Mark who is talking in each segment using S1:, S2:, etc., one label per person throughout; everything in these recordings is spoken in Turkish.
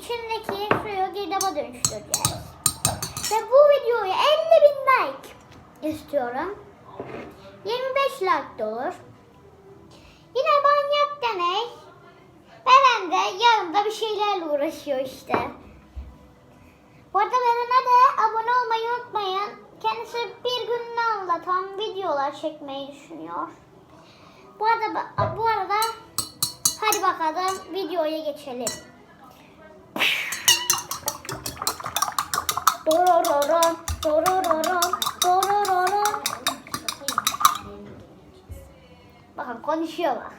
S1: içindeki suyu girdaba dönüştüreceğiz. Ve bu videoya 50 bin like istiyorum. 25 like de olur. Yine manyak deney. Beren de yanında bir şeylerle uğraşıyor işte. Bu arada Beren'e de abone olmayı unutmayın. Kendisi bir gününü anlatan videolar çekmeyi düşünüyor. Bu arada bu arada hadi bakalım videoya geçelim. Dorororon, dorororon, dorororon. Bakın konuşuyor bak.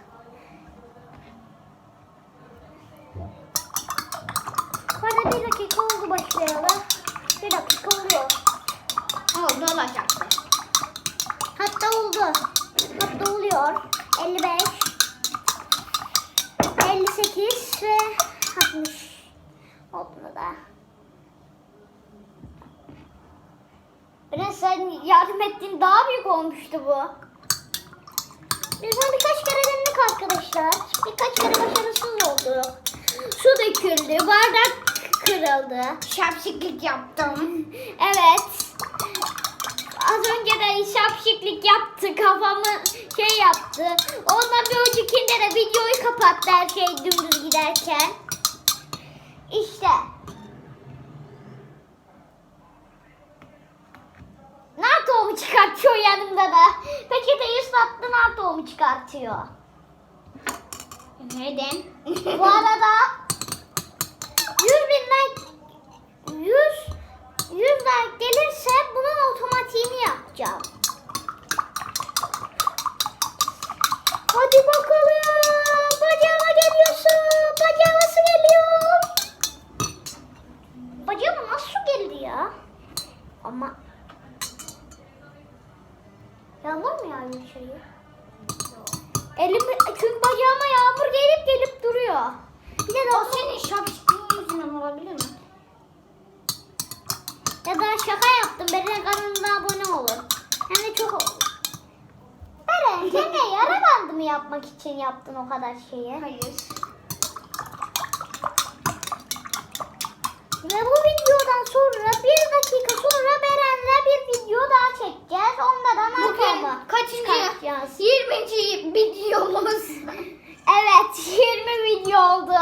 S1: Arada bir dakika oldu başlayalım. Bir dakika oluyor.
S2: Oldu olacaktı.
S1: Hatta oldu. Hatta oluyor. 55 58 ve Sen yardım ettiğin daha büyük olmuştu bu. Biz bunu birkaç kere denedik arkadaşlar. Birkaç kere başarısız olduk. Su döküldü, bardak kırıldı.
S2: Şapşiklik yaptım.
S1: Evet. Az önce de şapşiklik yaptı. Kafamı şey yaptı. Ondan bir öncekinde de videoyu kapattı her şey dümdüz giderken. İşte. Nar tohumu çıkartıyor yanımda da. Peçeteyi ıslattı nar tohumu çıkartıyor.
S2: Neden?
S1: Bu arada 100 bin like 100 100 like gelirse Elimi, çünkü bacağıma yağmur gelip gelip duruyor. Bir de
S2: O senin şapşikliğin yüzünden olabilir mi?
S1: Ya da şaka yaptım. Beren kanalına abone olun. Hem de çok. Beren sen ne yara bandı mı yapmak için yaptın o kadar şeyi?
S2: Hayır.
S1: Ve bu videodan sonra bir dakika sonra Beren'le bir video daha çekeceğiz. Onda da
S2: Bugün
S1: nakamı
S2: kaçıncı?
S1: çıkartacağız.
S2: 20. videomuz.
S1: Evet 20 video oldu.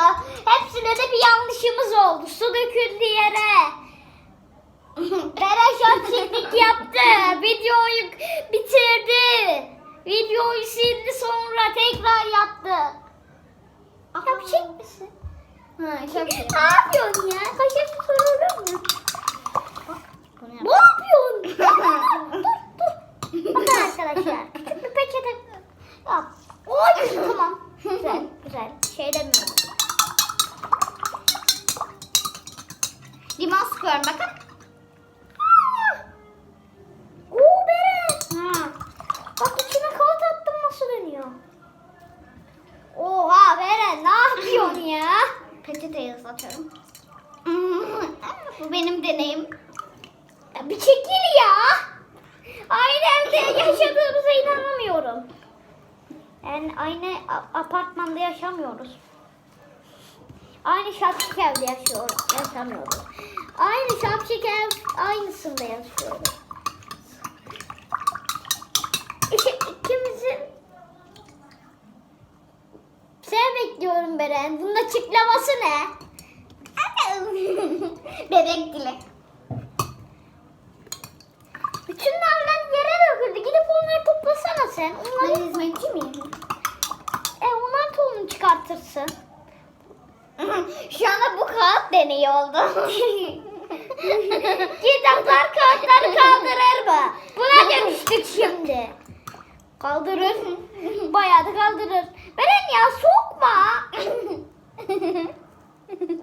S1: Hepsine de bir yanlışımız oldu. Su döküldü yere. Beren şapşiklik yaptı. Videoyu bitirdi. Videoyu sildi sonra tekrar yaptı. Şapşik misin?
S2: Ha, şapşik.
S1: Ne yapıyorsun ya? Kaşık sorulur mu?
S2: Bunu
S1: Ne
S2: yap.
S1: yapıyorsun? dur dur. Bakın arkadaşlar. Küçük bir peçete. Yap. Oy tamam. Güzel güzel. Şey demiyorum.
S2: Limon sıkıyorum bakın.
S1: Oo Beren.
S2: Ha.
S1: Bak içine kağıt attım nasıl dönüyor. Oha Beren ne yapıyorsun ya?
S2: Peçeteyi ıslatıyorum. Bu benim deneyim.
S1: ya bir çekil ya. Aynı evde yaşadığımıza inanamıyorum. Yani aynı apartmanda yaşamıyoruz. Aynı şapşik evde yaşıyoruz. Yaşamıyoruz. Aynı şapşik ev aynısında yaşıyoruz. Çıkartırsın.
S2: Şu anda bu kağıt deneyi oldu.
S1: Kitaplar kağıtları kaldırır mı? Buna dönüştük şimdi. Kaldırır. Bayağı da kaldırır. Beren ya sokma.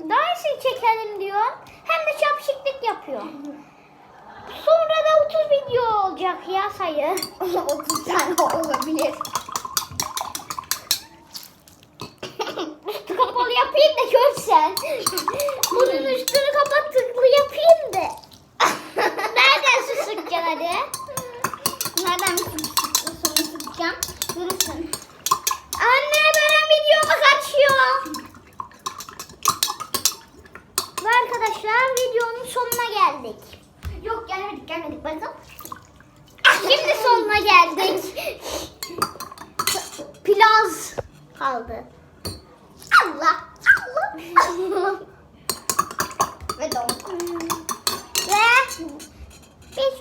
S1: Daha iyisini çekelim diyor. Hem de çapşıklık yapıyor. Sonra da 30 video olacak ya sayı.
S2: 30 tane olabilir.
S1: Görsen. Bunun üstünü kapattıklı yapayım da. Nereden su sıkacaksın hadi?
S2: Nereden sıkıştırırsın sıkacağım? Durursun.
S1: Anne benim videoma kaçıyor. arkadaşlar videonun sonuna geldik.
S2: Yok gelmedik gelmedik bakın.
S1: Şimdi sonuna geldik. Plaz kaldı. 别动。来，别说。